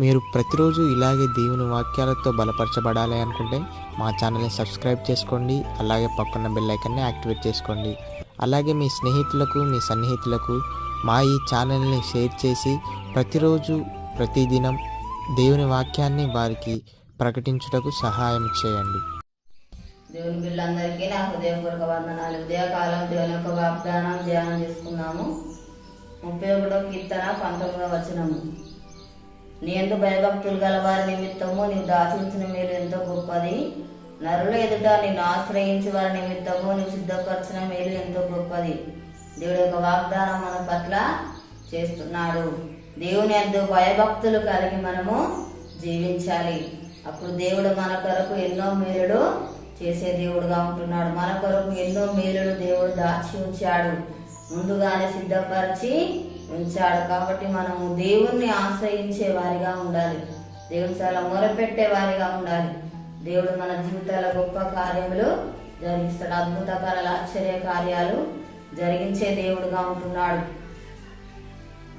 మీరు ప్రతిరోజు ఇలాగే దేవుని వాక్యాలతో బలపరచబడాలి అనుకుంటే మా ఛానల్ని సబ్స్క్రైబ్ చేసుకోండి అలాగే పక్కన బెల్ ఐకన్ని యాక్టివేట్ చేసుకోండి. అలాగే మీ స్నేహితులకు మీ సన్నిహితులకు మా ఈ ఛానల్ని షేర్ చేసి ప్రతిరోజు ప్రతిదినం దేవుని వాక్యాన్ని వారికి ప్రకటించుటకు సహాయం చేయండి. దేవుని బిళ్ళందరికీ నా హృదయపూర్వక వందనాలు. ఉదయకాలం దేవుని యొక్క వాగ్దానం ధ్యానం చేసుకున్నాము. ముప్పై ఒకటో కీర్తన పంతొమ్మిదవ వచనము. నీందు భయభక్తులు గల వారి నిమిత్తము నీవు దాచించిన మేలు ఎంతో గొప్పది. నరుల ఎదుట నిన్ను ఆశ్రయించి వారి నిమిత్తము నీవు సిద్ధపరిచిన మేలు ఎంతో గొప్పది. దేవుడు యొక్క వాగ్దానం మన పట్ల చేస్తున్నాడు. దేవుని ఎందు భయభక్తులు కలిగి మనము జీవించాలి. అప్పుడు దేవుడు మన కొరకు ఎన్నో మేలుడు చేసే దేవుడుగా ఉంటున్నాడు. మన కొరకు ఎన్నో మేలుడు దేవుడు దాచి ఉంచాడు. ముందుగానే సిద్ధపరిచి ఉంచాడు కాబట్టి మనము దేవుణ్ణి ఆశ్రయించే వారిగా ఉండాలి. దేవుని చాలా మొరపెట్టే వారిగా ఉండాలి. దేవుడు మన జీవితాల గొప్ప కార్యములు జరిగిస్తాడు. అద్భుతకరాల ఆశ్చర్య కార్యాలు జరిగించే దేవుడుగా ఉంటున్నాడు.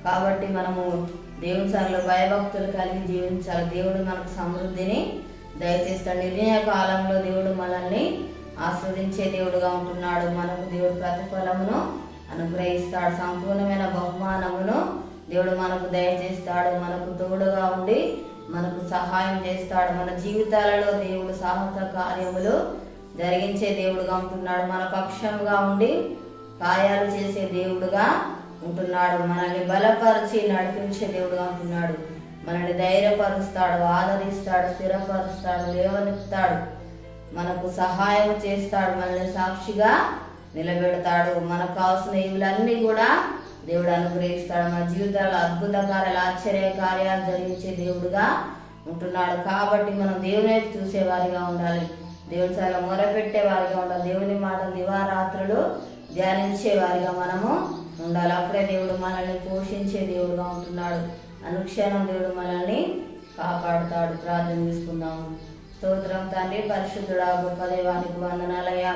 కాబట్టి మనము దేవుని సార్లో భయభక్తులు కలిగి జీవించాలి. దేవుడు మనకు సమృద్ధిని దయచేస్తాడు. నిర్ణయ కాలంలో దేవుడు మనల్ని ఆస్వాదించే దేవుడుగా ఉంటున్నాడు. మనకు దేవుడు ప్రతిఫలమును అనుగ్రహిస్తాడు. సంపూర్ణమైన బహుమానమును దేవుడు మనకు దయచేస్తాడు. మనకు తోడుగా ఉండి మనకు సహాయం చేస్తాడు. మన జీవితాలలో దేవుడు సాహస కార్యములు జరిగించే దేవుడుగా ఉంటున్నాడు. మన పక్షంగా ఉండి కార్యాలు చేసే దేవుడుగా ఉంటున్నాడు. మనల్ని బలపరిచి నడిపించే దేవుడుగా ఉంటున్నాడు. మనల్ని ధైర్యపరుస్తాడు. ఆదరిస్తాడు. స్థిరపరుస్తాడు. లేవనెత్తాడు. మనకు సహాయం చేస్తాడు. మనల్ని సాక్షిగా నిలబెడతాడు. మనకు కావాల్సిన ఇవులన్నీ కూడా దేవుడు అనుగ్రహిస్తాడు. మన జీవితాల్లో అద్భుత కార్యాలు ఆశ్చర్య కార్యాలు జరిగించే దేవుడుగా ఉంటున్నాడు. కాబట్టి మనం దేవుని చూసేవారిగా ఉండాలి. దేవుని చాలా మొరపెట్టే వారిగా ఉండాలి. దేవుని మాట దివారాత్రులు ధ్యానించే వారిగా మనము ఉండాలి. అప్పుడే దేవుడు మనల్ని పోషించే దేవుడుగా ఉంటున్నాడు. అనుక్షణం దేవుడు మనల్ని కాపాడుతాడు. ప్రార్థన చేసుకుందాము. స్తోత్రం తండ్రి పరిశుద్ధుడా గొప్ప దేవానికి వందనాలయ్యా.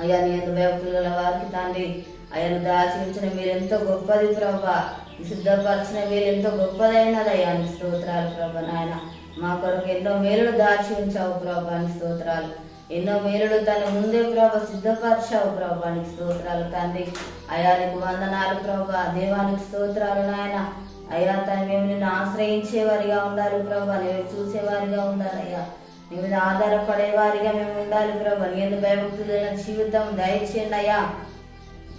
అయ్యా నీ యొక్క భక్తులు వారికి తండ్రి. అయ్యను దాచించిన మీరు ఎంతో గొప్పది ప్రభా. సిద్ధపరిచిన మీరు ఎంతో గొప్పదైనదయ్యా నీ స్తోత్రాలు ప్రభా నాయన. మా కొరకు ఎన్నో మేలులు దాచి ఉంచావు ప్రభా నీ స్తోత్రాలు. ఎన్నో మేలుడు తన ముందే ప్రభా సిద్ధపరిచావు ప్రభా నీకు స్తోత్రాలు తండ్రి. అయానికి వందనాలు ప్రభా. దేవానికి స్తోత్రాలు నాయన. అయ్యా తను మేము నిన్ను ఆశ్రయించేవారిగా ఉండాలి ప్రభా నేను చూసేవారిగా ఉండాలయ్యా. నీ మీద ఆధారపడేవారిగా మేము ఉండాలి ప్రభు. నీ ఎందుకు భయభక్తులైన జీవితం దయచేయండి అయ్యా.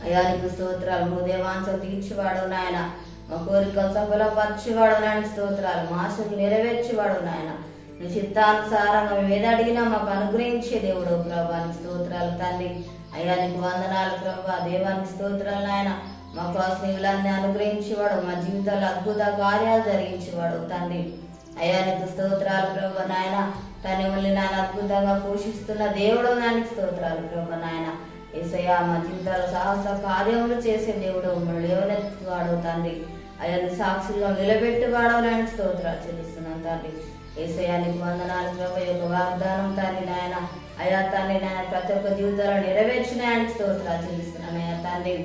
అయ్యా నీకు స్తోత్రాలు. నువ్వు దేవాంశ తీర్చివాడు నాయన. మా కోరికలు సఫలపరిచేవాడు నాయన. స్తోత్రాలు. మా ఆశలు నెరవేర్చేవాడు నాయన. నీ చిత్తానుసారంగా మేము ఏది అడిగినా మాకు అనుగ్రహించే దేవుడు ప్రభాని స్తోత్రాలు తండ్రి అయ్యా నీకు వందనాలు ప్రభా. దేవానికి స్తోత్రాలు నాయన. మా కోసం ఇవన్నీ అనుగ్రహించేవాడు. మా జీవితాల్లో అద్భుత కార్యాలు జరిగించేవాడు తండ్రి. అయ్యా నీకు స్తోత్రాలు ప్రభా నాయన. తన మళ్ళీ నాయన అద్భుతంగా పోషిస్తున్న దేవుడు నానికి స్తోత్రాలు. ప్రభు నాయన ఏసయ్య మా జీవితాల సాహస కార్యములు చేసే దేవుడు మమ్మల్ని లేవనెత్తువాడు తండ్రి. అయ్యాన్ని సాక్షుల్లో నిలబెట్టువాడు నాయన స్తోత్రాలు చెల్లిస్తున్నాను తండ్రి. ఏసయానికి వందనాలు ప్రభు యొక్క వాగ్దానం తండ్రి నాయన. అయ్యా తండ్రి నాయన ప్రతి ఒక్క జీవితాలు నెరవేర్చిన ఆయన స్తోత్రాలు చెల్లిస్తున్నాను అయ్యా తండ్రి.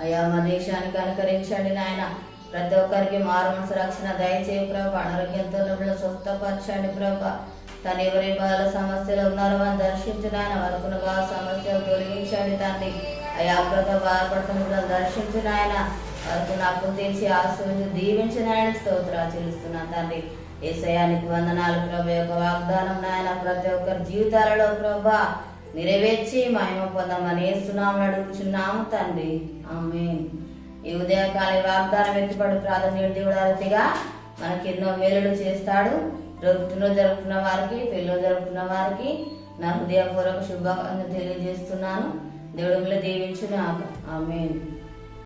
అయ్యా మా దేశానికి అనుకరించండి నాయన. ప్రతి ఒక్కరికి మారుమనసు రక్షణ దయచేయ ప్రభా. అనారోగ్యంతో స్వస్థపరచండి ప్రభా. తను ఎవరి బాధ సమస్యలు ఉన్నారో అని దర్శించిన ఆయన వరకున్న బాధ సమస్యలు తొలగించండి తండ్రి. అయ్యా ప్రతి బాధపడుతున్న దర్శించిన వరకు నాకు తెచ్చి ఆశ్రయించి దీవించిన ఆయన స్తోత్రాలు చెల్లిస్తున్నాను తండ్రి. ఏసయానికి వందనాలు ప్రభ. యొక్క వాగ్దానం నాయన ప్రతి ఒక్కరి జీవితాలలో ప్రభా. నెరవేర్చి మహిమ పొందమని వేస్తున్నామని అడుగుచున్నాము తండ్రి. ఆమె ఈ ఉదయకాల వాగ్దానం ఎత్తుపడి ప్రాధాన్యుడు దేవుడు అతిగా మనకి ఎన్నో మేలులు చేస్తాడు. రొట్టును జరుపుకున్న వారికి పెళ్ళిలో జరుపుకున్న వారికి నా హృదయపూర్వక శుభాకాంక్షలు తెలియజేస్తున్నాను. దేవుడు మిమ్మల్ని దీవించును ఆమె